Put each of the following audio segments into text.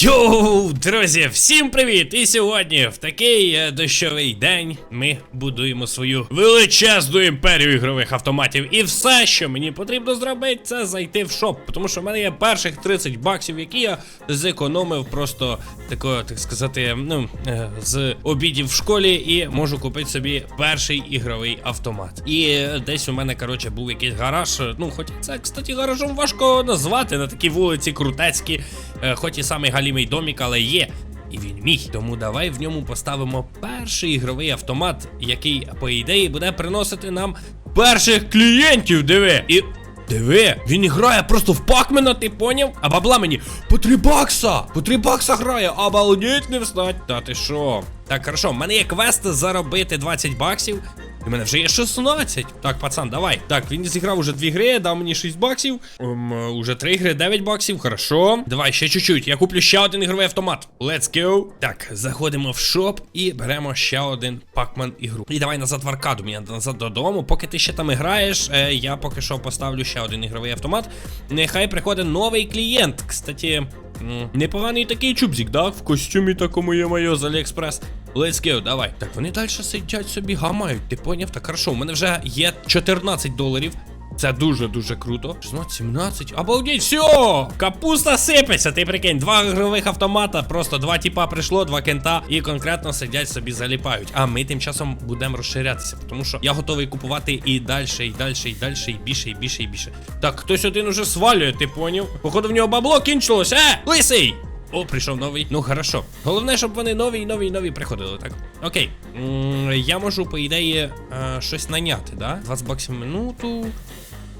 Йоу, друзі, всім привіт! І сьогодні, в такий е, дощовий день, ми будуємо свою величезну імперію ігрових автоматів. І все, що мені потрібно зробити, це зайти в шоп. Тому що в мене є перших 30 баксів, які я зекономив просто такого, так сказати, ну, е, з обідів в школі, і можу купити собі перший ігровий автомат. І е, десь у мене, коротше, був якийсь гараж. Ну, хоча це, кстати, гаражом важко назвати на такій вулиці крутецькі, е, хоч і самий галімий домік, але є. І він міг. Тому давай в ньому поставимо перший ігровий автомат, який, по ідеї, буде приносити нам перших клієнтів. Диви. І. Диви, він грає просто в пакмена, ти поняв? А бабла мені по 3 бакса! По 3 бакса грає, обалдеть не встать. Та ти що? Так, хорошо, в мене є квест заробити 20 баксів. У мене вже є 16. Так, пацан, давай. Так, він зіграв уже дві гри, дав мені 6 баксів. Ем, е, уже 3 гри, 9 баксів. Хорошо. Давай, ще чуть-чуть. Я куплю ще один ігровий автомат. Let's go. Так, заходимо в шоп і беремо ще один пакман ігру. І давай назад в аркаду, мені назад додому. Поки ти ще там граєш, е, я поки що поставлю ще один ігровий автомат. Нехай приходить новий клієнт. Кстати. Непоганий такий чубзик, да? В костюмі такому є моє з Аліекспрес. Let's go, давай. Так, вони далі сидять собі, гамають. Ти поняв? Так хорошо, у мене вже є 14 доларів. Це дуже-дуже круто. 16, 17. Обалдеть, все! Капуста сипеться, ти прикинь, два ігрових автомата, просто два тіпа прийшло, два кента, і конкретно сидять собі заліпають. А ми тим часом будемо розширятися, тому що я готовий купувати і далі, і далі, і далі, і більше, і більше, і більше. Так, хтось один уже свалює, ти поняв? Походу в нього бабло кінчилось. Е! Лисий! О, прийшов новий. Ну хорошо. Головне, щоб вони нові, нові, нові приходили, так? Окей. Я можу, по ідеї, е, щось наняти, да? 20 баксів минуту.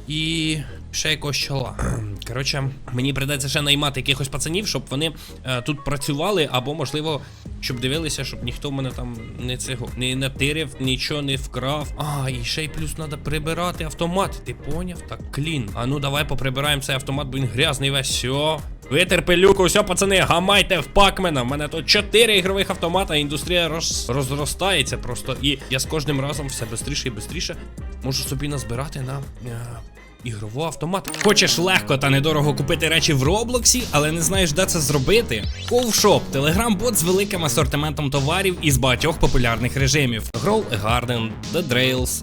І ще якогось чола. Коротше, мені придеться ще наймати якихось пацанів, щоб вони е, тут працювали, або, можливо, щоб дивилися, щоб ніхто в мене там не цього не натирив, нічого не вкрав. А, і ще й плюс треба прибирати автомат. Ти поняв? Так, клін. А ну давай поприбираємо цей автомат, бо він грязний весь. Все. Витер пилюку, все, пацани, гамайте в пакмена. У мене тут 4 ігрових автомата, індустрія роз, розростається просто. І я з кожним разом все швидше і швидше можу собі назбирати на. е, Ігрового автомата. Хочеш легко та недорого купити речі в Роблоксі, але не знаєш, де це зробити? Ковшоп телеграм-бот з великим асортиментом товарів із багатьох популярних режимів: Grow a Garden, The Drails,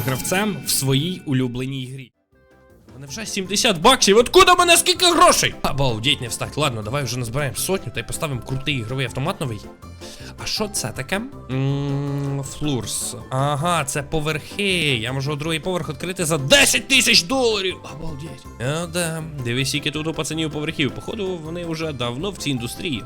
гравцем в своїй улюбленій грі. У мене вже 70 баксів. Откуда мене скільки грошей? Обалдеть, не встать. Ладно, давай вже назбираємо сотню та й поставимо крутий ігровий автомат новий. А що це таке? Флурс. Ага, це поверхи. Я можу другий поверх відкрити за 10 тисяч доларів. Обалдеть. А, да. Дивись, скільки тут у пацанів поверхів. Походу, вони вже давно в цій індустрії.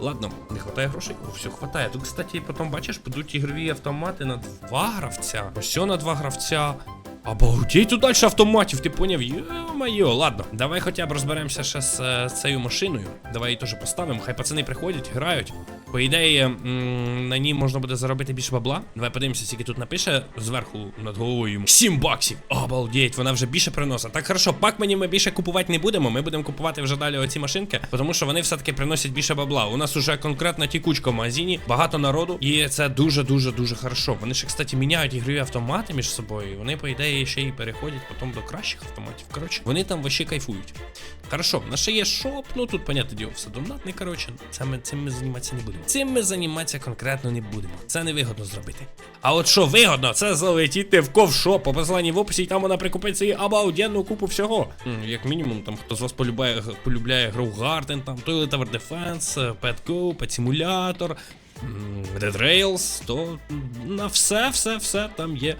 Ладно, не хватає грошей. О, все хватає. Тут, кстати, потім бачиш, будуть ігрові автомати на два гравця. Ось на два гравця. Обалдеть далі автоматів, ти поняв? Йо-моє, ладно, давай хоча б розберемося ще з е, цією машиною. Давай її теж поставимо. Хай пацани приходять, грають. По ідеї, на ній можна буде заробити більше бабла. Давай подивимося, скільки тут напише зверху над головою. 7 баксів. Обалдеть, вона вже більше приносить. Так, хорошо, пак мені ми більше купувати не будемо. Ми будемо купувати вже далі оці машинки, тому що вони все-таки приносять більше бабла. У нас уже конкретна тікучка в магазині, багато народу, і це дуже-дуже дуже хорошо. Вони ще, кстати, міняють ігрові автомати між собою. Вони, по ідеї, ще й переходять потім до кращих автоматів. Коротше, вони там вообще кайфують. Хорошо, в ще є шоп, ну тут, понятне діло, все донатний, коротше. Цим ми займатися не будемо. Цим ми займатися конкретно не будемо. Це не вигодно зробити. А от що вигодно, це залетіти в ковшоп по посиланні в описі, і там вона прикупить собі обалденну купу всього. Як мінімум, там хто з вас полюбляє, полюбляє Grow Garden, там Toilet Tower Defense, Pet Go, Pet Simulator, Dead Rails, то на все, все, все там є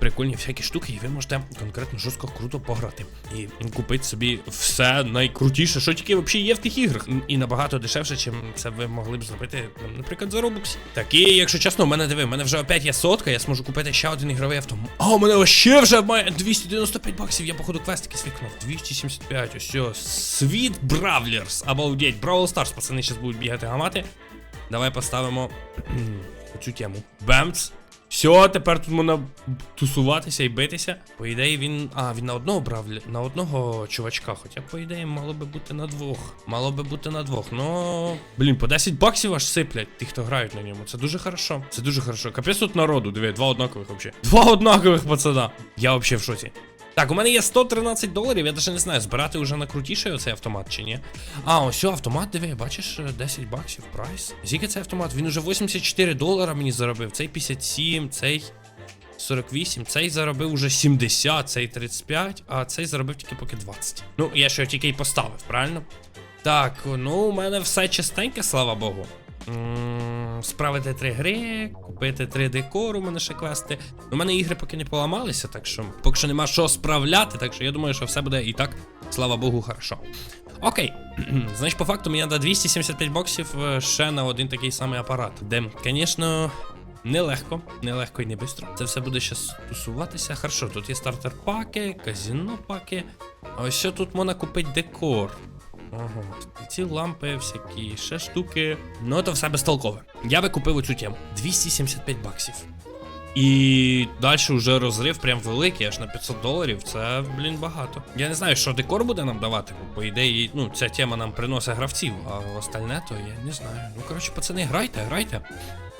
прикольні всякі штуки, і ви можете конкретно жорстко круто пограти. І купити собі все найкрутіше, що тільки взагалі є в тих іграх. І набагато дешевше, чим це ви могли б зробити, ну, наприклад, за Robux. Так, і якщо чесно, у мене диви, у мене вже опять є сотка, я зможу купити ще один ігровий автомат. А, у мене ще вже має 295 баксів. Я походу квестики свікнув. 275, ось. Світ Бравлерс. Обалдеть, Бравл Старс, пацани зараз будуть бігати гамати. Давай поставимо цю тему. Бемц. Все, тепер тут можна тусуватися і битися. По ідеї, він. А, він на одного брав на одного чувачка. Хоча, по ідеї, мало би бути на двох. Мало би бути на двох. Ну. Блін, по 10 баксів аж сиплять ті, хто грають на ньому. Це дуже хорошо. Це дуже хорошо. Капець тут народу, диви, два однакових взагалі. Два однакових пацана. Я взагалі в шоці. Так, у мене є 113 доларів, я навіть не знаю, збирати вже на крутіший оцей автомат чи ні. А, ось автомат, диви, бачиш, е, 10 баксів прайс. Скільки цей автомат? Він уже 84 долара мені заробив. Цей 57, цей 48, цей заробив уже 70, цей 35, а цей заробив тільки поки 20. Ну, я ще тільки й поставив, правильно? Так, ну у мене все чистеньке, слава Богу. Справити три гри, купити три декору, у мене ще квести. У мене ігри поки не поламалися, так що поки що нема що справляти, так що я думаю, що все буде і так, слава Богу, хорошо. Окей, значить, по факту мені треба 275 боксів е, ще на один такий самий апарат, де, звісно. Нелегко, нелегко і не швидко. Це все буде ще тусуватися. Хорошо, тут є стартер паки, казіно паки. А ось що тут можна купити декор. Ага, ці лампи, всякі ще штуки. Ну, це все безтолкове. Я би купив оцю тему. 275 баксів. І далі вже розрив прям великий, аж на 500 доларів. Це, блін, багато. Я не знаю, що декор буде нам давати, бо по ідеї, ну, ця тема нам приносить гравців, а остальне, то я не знаю. Ну, коротше, пацани, грайте, грайте.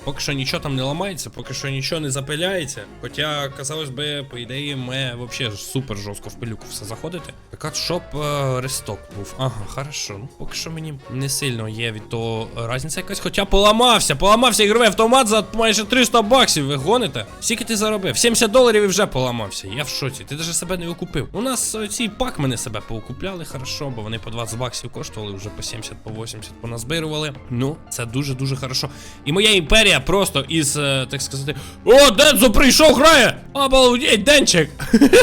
Поки що нічого там не ламається, поки що нічого не запиляється. Хоча, казалось би, по ідеї, ми взагалі супер жорстко в пилюку все заходити. Так щоб е, ресток був. Ага, хорошо. Ну, поки що мені не сильно є від того різниця якась. Хоча поламався, поламався ігровий автомат за майже 300 баксів. Ви гоните? Скільки ти заробив? 70 доларів і вже поламався. Я в шоці. Ти навіть себе не окупив. У нас е, ці пак мене себе поокупляли, хорошо, бо вони по 20 баксів коштували, вже по 70, по 80 поназбирували. Ну, це дуже-дуже хорошо. І моя імперія просто із, е, так сказати. О, Дензо прийшов, грає! Обалдеть, Денчик!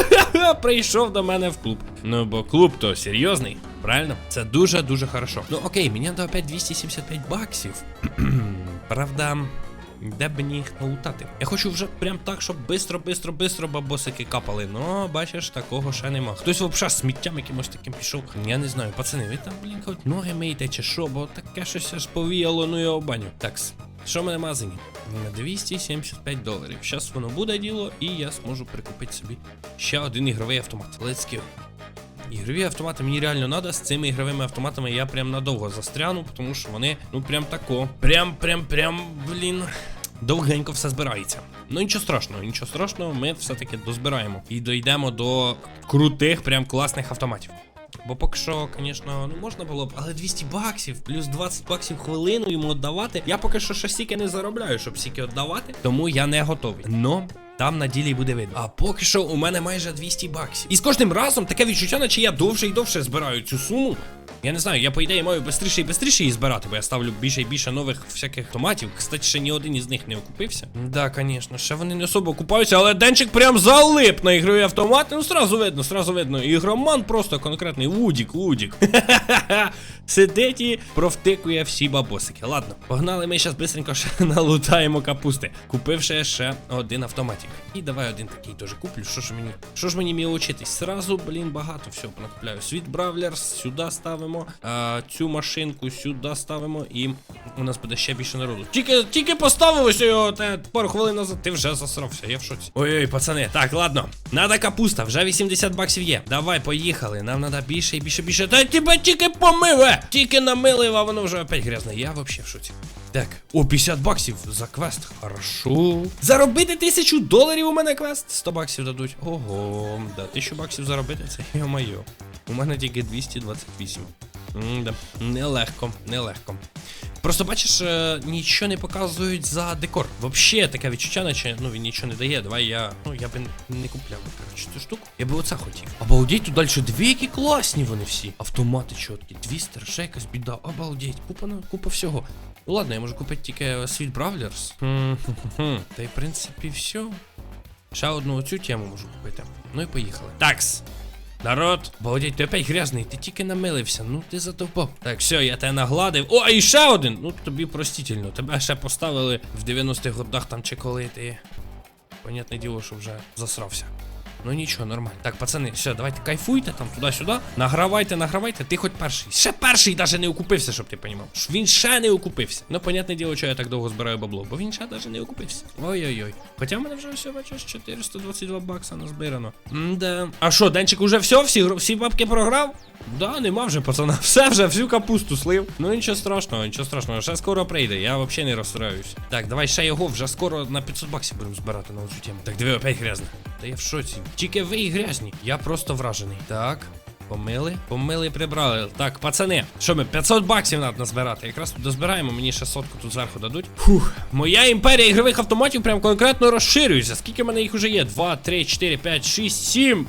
Прийшов до мене в клуб. Ну, бо клуб то серйозний, правильно? Це дуже-дуже хорошо. Ну окей, мені треба опять 275 баксів. Правда. Де б мені їх налутати? Я хочу вже прям так, щоб бистро, бистро, бистро бабосики капали. Ну, бачиш, такого ще нема. Хтось взагалі сміттям якимось таким пішов. Я не знаю, пацани, ви там, блін, хоч ноги миєте чи що, бо таке щось аж повіяло, ну його баню. Такс. Що мене? На 275 доларів. Зараз воно буде діло, і я зможу прикупити собі ще один ігровий автомат. Let's go. Ігрові автомати мені реально треба. З цими ігровими автоматами я прям надовго застряну, тому що вони, ну прям тако. Прям, прям, прям, блін. Довгенько все збирається. Ну нічого страшного, нічого страшного, ми все-таки дозбираємо. І дійдемо до крутих, прям класних автоматів. Бо поки що, звісно, ну можна було б, але 200 баксів, плюс 20 баксів хвилину йому віддавати. Я поки що ще стільки не заробляю, щоб стільки віддавати, тому я не готовий. Но там на ділі буде видно. А поки що у мене майже 200 баксів. І з кожним разом таке відчуття, наче я довше і довше збираю цю суму. Я не знаю, я по ідеї маю швидше і швидше її збирати, бо я ставлю більше і більше нових всяких автоматів. Кстати, ще ні один із них не окупився. Да, звісно, ще вони не особо окупаються, але денчик прям залип на ігрові автомати. Ну, сразу видно, сразу видно. Ігроман просто конкретний Вудік, Вудік. Сидить і провтикує всі бабосики. Ладно, погнали, ми зараз бистренько ще налутаємо капусти, купивши ще один автоматик. І давай один такий теж куплю. Що ж мені? Що ж мені учитись? Сразу, блін, багато всього накупляю. Світ Бравлерс сюди ставимо. А, цю машинку сюди ставимо. І у нас буде ще більше народу. Тільки, тільки поставилося його те, пару хвилин назад. Ти вже засрався, я в шоці. Ой-ой, пацани. Так, ладно. Надо капуста, вже 80 баксів є. Давай, поїхали. Нам треба більше і більше, більше. Та тебе тільки помиве! Тільки намилив, а воно вже опять грязне. Я взагалі в шоці. Так, о, 50 баксів за квест. Хорошо. Заробити тисячу доларів у мене квест. 100 баксів дадуть. Ого, да, тисячу баксів заробити, це йо-моє. У мене тільки 228. М-да, нелегко, нелегко. Просто бачиш, е, нічого не показують за декор. Вообще таке відчуття, наче ну він нічого не дає. Давай я. Ну я би не купляв, коротше, цю штуку. Я би оце хотів. Обалдеть, тут далі дві які класні вони всі. Автомати чіткі, твістер, ще якась біда. Обалдеть, купа на купа всього. Ну ладно, я можу купити тільки Світ Бравлерс. Та й в принципі все. Ще одну оцю тему можу купити. Ну і поїхали. Такс. Народ, Балдіть, ти опять грязний, ти тільки намилився, ну ти задовбав. Так, все, я тебе нагладив. О, і ще один! Ну тобі простительно. Тебе ще поставили в 90-х годах там чи коли ти. Понятне діло, що вже засрався. Ну нічого, нормально. Так, пацани, все, давайте кайфуйте там туди-сюди. Награвайте, награвайте. Ти хоч перший. Ще перший навіть не окупився, щоб ти понімав. Він ще не окупився. Ну, понятне діло, що я так довго збираю бабло, бо він ще навіть не окупився. Ой-ой-ой. Хоча в мене вже все, бачиш, 422 бакса назбирано. М-да. А що, Денчик уже все? Всі, всі бабки програв? Да, нема вже, пацана. Все вже, всю капусту слив. Ну нічого страшного, нічого страшного. Ще скоро прийде, я взагалі не розстраюсь. Так, давай ще його вже скоро на 500 баксів будемо збирати на оцю тему. Так, диви, опять грязне. Та я в шоці. Тільки ви і грязні. Я просто вражений. Так. Помили, помили, прибрали. Так, пацани, що ми 500 баксів треба назбирати. Якраз тут дозбираємо, мені ще сотку тут зверху дадуть. Фух, моя імперія ігрових автоматів прям конкретно розширюється. Скільки в мене їх уже є? 2, 3, 4, 5, 6, 7.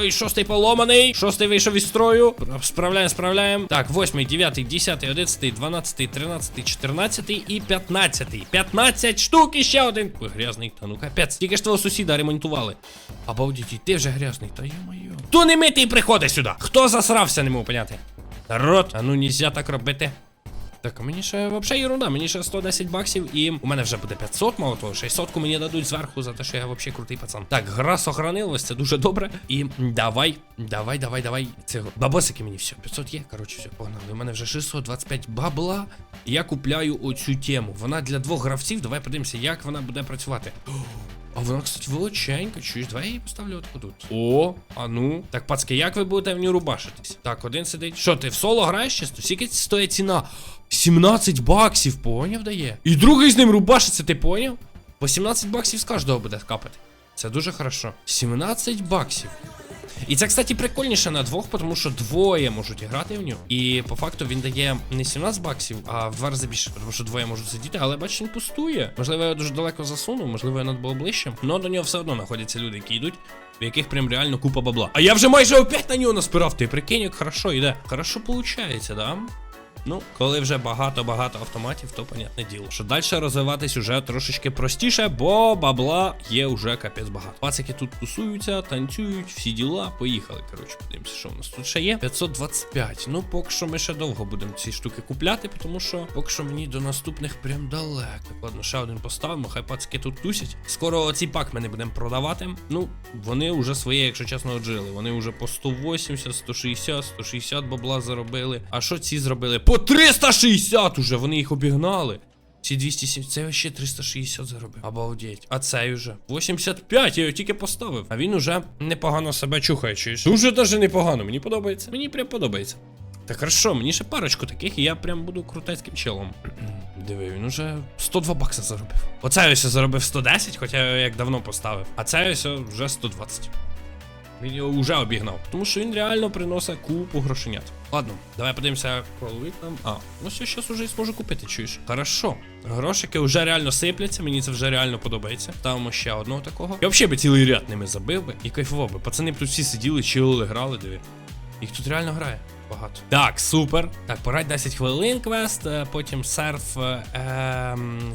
Ой, шостий поломаний. Шостий вийшов із строю. Справляємо, справляємо. Так, восьмий, дев'ятий, десятий, одинадцятий, дванадцятий, тринадцятий, чотирнадцятий і п'ятнадцятий. 15 штук і ще один. Ой, грязний, та ну капець. Тільки ж твого сусіда ремонтували. Обалдіть, і ти вже грязний, та йо-моє. Хто не митий приходить сюди? Хто засрався, не можу поняти. Народ, а ну нельзя так робити. Так, мені ще взагалі ерунда, мені ще 110 баксів і у мене вже буде 500, мало того, 600 мені дадуть зверху за те, що я взагалі крутий пацан. Так, гра сохранилась, це дуже добре. І давай, давай, давай, давай. Цього. Бабосики мені все, 500 є. Коротше, все, погнали. У мене вже 625 бабла. Я купляю оцю тему. Вона для двох гравців. Давай подивимося, як вона буде працювати. А вона, кстати, величенька. Чуєш, давай я її поставлю от тут. О, а ну. Так, пацки, як ви будете в ній рубашитись? Так, один сидить. Що, ти в соло граєш чисто? Скільки стоїть ціна? 17 баксів, поняв дає? І другий з ним рубашиться, ти поняв? По 17 баксів з кожного буде капати. Це дуже хорошо. 17 баксів. І це, кстати, прикольніше на двох, тому що двоє можуть грати в нього. І по факту він дає не 17 баксів, а в два рази більше, тому що двоє можуть сидіти, але бач, він пустує. Можливо, я дуже далеко засунув, можливо, я надбав ближче. Но до нього все одно знаходяться люди, які йдуть, в яких прям реально купа бабла. А я вже майже опять на нього наспирав. Ти прикинь, як хорошо йде. Хорошо получається, да? Ну, коли вже багато-багато автоматів, то понятне діло. Що далі розвиватись уже трошечки простіше, бо бабла є вже капець багато. Пацики тут тусуються, танцюють, всі діла. Поїхали. Коротше, подивимося, що у нас тут ще є. 525. Ну, поки що ми ще довго будемо ці штуки купляти, тому що поки що мені до наступних прям далеко. Ладно, ще один поставимо, хай пацики тут тусять. Скоро оці пак ми не будемо продавати. Ну, вони вже своє, якщо чесно, отжили. Вони вже по 180, 160, 160 бабла заробили. А що ці зробили? По 360 уже, вони їх обігнали. Ці 270, це ще 360 заробив. Обалдеть. А цей уже 85, я його тільки поставив. А він уже непогано себе чухає. Чуєш? Дуже даже непогано. Мені подобається. Мені прям подобається. Так хорошо, мені ще парочку таких, і я прям буду крутецьким челом. Диви, він уже 102 бакса заробив. Оце ось заробив 110, хоча я як давно поставив. А це ось вже 120. Він його вже обігнав. Тому що він реально приносить купу грошенят. Ладно, давай подивимося, коли там. А, ну все, зараз уже і зможу купити, чуєш. Хорошо. Грошики вже реально сипляться, мені це вже реально подобається. Ставимо ще одного такого. Я взагалі би цілий ряд ними забив би і кайфував би. Пацани б тут всі сиділи, чилили, грали, диви. Їх тут реально грає. Багато. Так, супер. Так, порадь 10 хвилин квест, е, потім серф е, ем.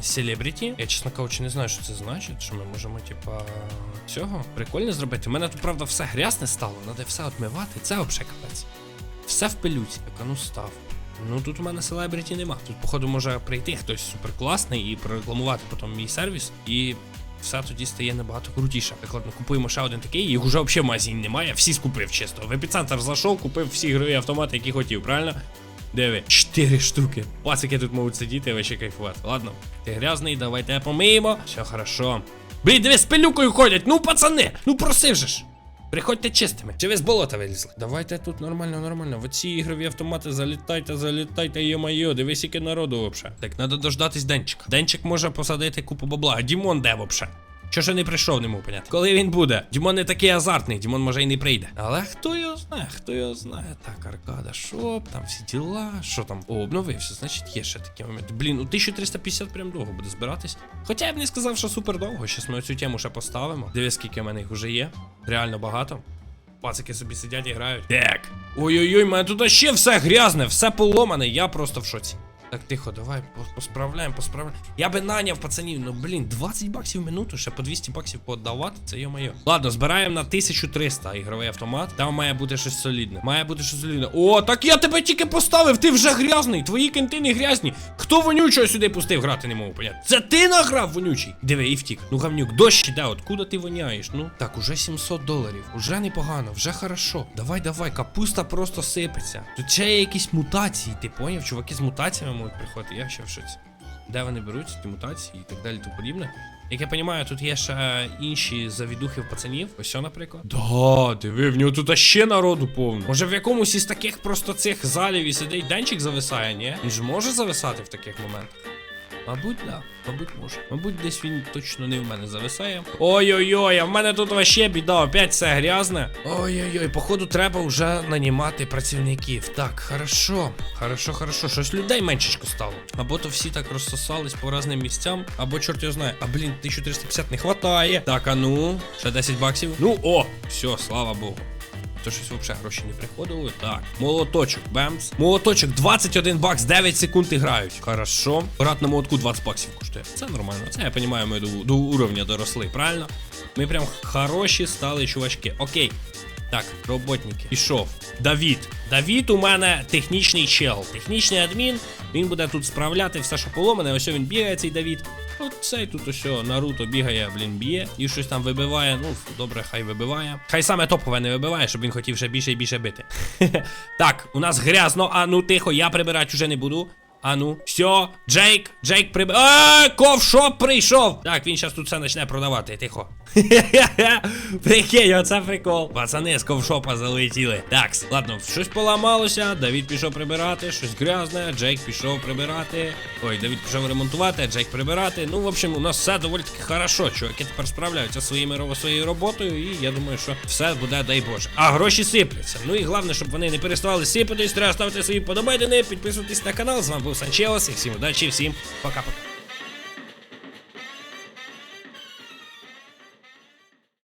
Я, чесно кажучи, не знаю, що це значить. Що ми можемо, типа, цього прикольно зробити. У мене тут, правда, все грязне стало, треба все отмивати. Це взагалі капець. Все в пилюці. Так, а ну став. Ну тут у мене селебріті нема. Тут, походу, може прийти хтось суперкласний і прорекламувати потім мій сервіс. І все тоді стає набагато крутіше. Прикладно, купуємо ще один такий, їх уже взагалі в магазині немає, всі скупив чисто. В епіцентр зайшов, купив всі ігрові автомати, які хотів, правильно? Диви, чотири штуки. Пацики тут можуть сидіти і вообще кайфувати. Ладно, ти грязний, давайте помиємо. Все хорошо. Блін, диви, з пилюкою ходять. Ну, пацани, ну просив же ж. Приходьте чистими. Чи ви з болота вилізли? Давайте тут нормально, нормально. В оці ігрові автомати залітайте, залітайте, йо-майо, дивись, яке народу вообще. Так, треба дождатись Денчика. Денчик може посадити купу бабла. А Дімон де вообще? Що ще не прийшов, не можу поняти. Коли він буде? Дімон не такий азартний, Дімон може і не прийде. Але хто його знає, хто його знає. Так, аркада, шоп, там всі діла. Що там? Обновився, значить є ще такі моменти. Блін, у 1350 прям довго буде збиратись. Хоча я б не сказав, що супер довго. Щас ми цю тему ще поставимо. Дивись, скільки в мене їх вже є. Реально багато. Пацики собі сидять і грають. Так. Ой-ой-ой, мене тут ще все грязне, все поломане, я просто в шоці. Так, тихо, давай посправляємо, посправляємо. Я би наняв пацанів, ну блін, 20 баксів в минуту, ще по 200 баксів пооддавати, це йо-моє. Ладно, збираємо на 1300 ігровий автомат. Там має бути щось солідне. Має бути щось солідне. О, так я тебе тільки поставив, ти вже грязний. Твої кентини грязні. Хто вонючого сюди пустив, грати не можу поняти. Це ти награв вонючий. Диви, і втік. Ну гавнюк, дощ іде, откуда ти воняєш? Ну так, уже 700 доларів. Уже непогано, вже хорошо. Давай, давай, капуста просто сипеться. Тут ще є якісь мутації, ти поняв? Чуваки з мутаціями можуть приходити, я ще в шоці. Де вони беруть ці мутації і так далі, тому подібне. Як я розумію, тут є ще інші завідухи в пацанів. Ось що, наприклад. Да, диви, в нього тут ще народу повно. Може в якомусь із таких просто цих залів і сидить денчик зависає, ні? Він ж може зависати в таких моментах. Мабуть, да. Мабуть, може. Мабуть, десь він точно не в мене зависає. Ой-ой-ой, а в мене тут вообще біда, опять все грязне. Ой-ой-ой, походу, треба вже нанімати працівників. Так, хорошо. Хорошо, хорошо. Щось людей меншечко стало. Або то всі так розсосались по разним місцям, або чорт його знає. А блін, 1350 не хватає. Так, а ну, ще 10 баксів. Ну, о, все, слава Богу. То щось взагалі гроші не приходили. Так. Молоточок, бемс. Молоточок 21 бакс, 9 секунд і грають. Хорошо. Грати на молотку 20 баксів коштує. Це нормально. Це я розумію, ми до, до уровня доросли, правильно? Ми прям хороші стали чувачки. Окей. Так, роботники. Пішов. Давід. Давід у мене технічний чел. Технічний адмін. Він буде тут справляти все, що поломане. Ось він бігає, цей Давід. От цей тут ось Наруто бігає, блін, б'є і щось там вибиває. Ну, добре, хай вибиває. Хай саме топове не вибиває, щоб він хотів ще більше і більше бити. так, у нас грязно, а ну тихо, я прибирати уже не буду. А ну, все, Джейк, Джейк приб... А, ковшоп прийшов! Так, він зараз тут все почне продавати, тихо. Прикинь, оце прикол. Пацани з ковшопа залетіли. Так, ладно, щось поламалося. Давід пішов прибирати, щось грязне. Джейк пішов прибирати. Ой, Давід пішов ремонтувати, Джейк прибирати. Ну, в общем, у нас все доволі таки хорошо. Чуваки тепер справляються своїми своєю роботою, і я думаю, що все буде, дай Боже. А гроші сипляться. Ну і головне, щоб вони не переставали сипатись. Треба ставити свої подобайдени, підписуватись на канал. З вами був Санчеос, і всім удачі, всім пока-пока.